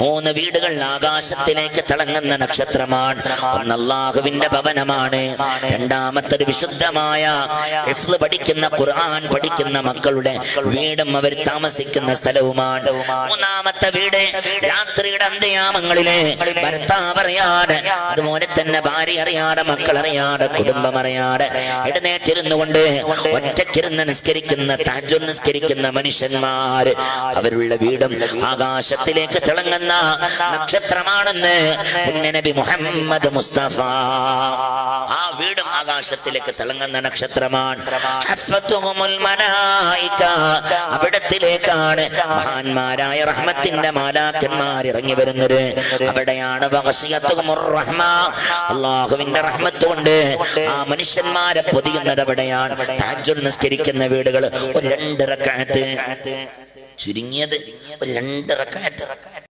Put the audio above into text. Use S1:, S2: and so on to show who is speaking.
S1: മൂന്ന് വീടുകൾ ആകാശത്തിലേക്ക് തിളങ്ങുന്ന നക്ഷത്രമാണ്. ഒന്ന് അള്ളാഹുവിന്റെ ഭവനമാണ്. രണ്ടാമത്തത് വിശുദ്ധമായ പഠിക്കുന്ന ഖുർആൻ പഠിക്കുന്ന മക്കളുടെ വീടും അവർ താമസിക്കുന്ന സ്ഥലവുമാണ്. മൂന്നാമത്തെ വീട് രാത്രിയുടെ അന്ത്യയാമങ്ങളിലെ ഭർത്താവ് അറിയാതെ അതുപോലെ തന്നെ ഭാര്യ അറിയാതെ മക്കൾ അറിയാതെ കുടുംബം അറിയാതെ എഴുന്നേറ്റിരുന്നു കൊണ്ട് ഒറ്റക്കിരുന്ന് നിസ്കരിക്കുന്ന താജുൽ നിസ്കരിക്കുന്ന മനുഷ്യന്മാര് അവരുടെ വീടും ആകാശത്തിലേക്ക് തിളങ്ങുന്ന നക്ഷത്രമാണെന്ന് പുണ്യനബി മുഹമ്മദ് മുസ്തഫ. ആ വീടും ആകാശത്തിലേക്ക് തിളങ്ങുന്ന നക്ഷത്രമാണ്. അവിടത്തിലേക്കാണ് മഹാന്മാരായ റഹ്മത്തിന്റെ മാലാക്കന്മാർ ഇറങ്ങി വരുന്നത്. അവിടെയാണ്. അള്ളാഹുവിന്റെ റഹ്മത്ത് കൊണ്ട് ആ മനുഷ്യന്മാരെ പൊതിയുന്നത് അവിടെയാണ്. നിസ്കരിക്കുന്ന വീടുകൾ ഒരു രണ്ട് റക്കാത്ത്. ചുരുങ്ങിയത് ഒരു രണ്ട് റക്കാത്ത്.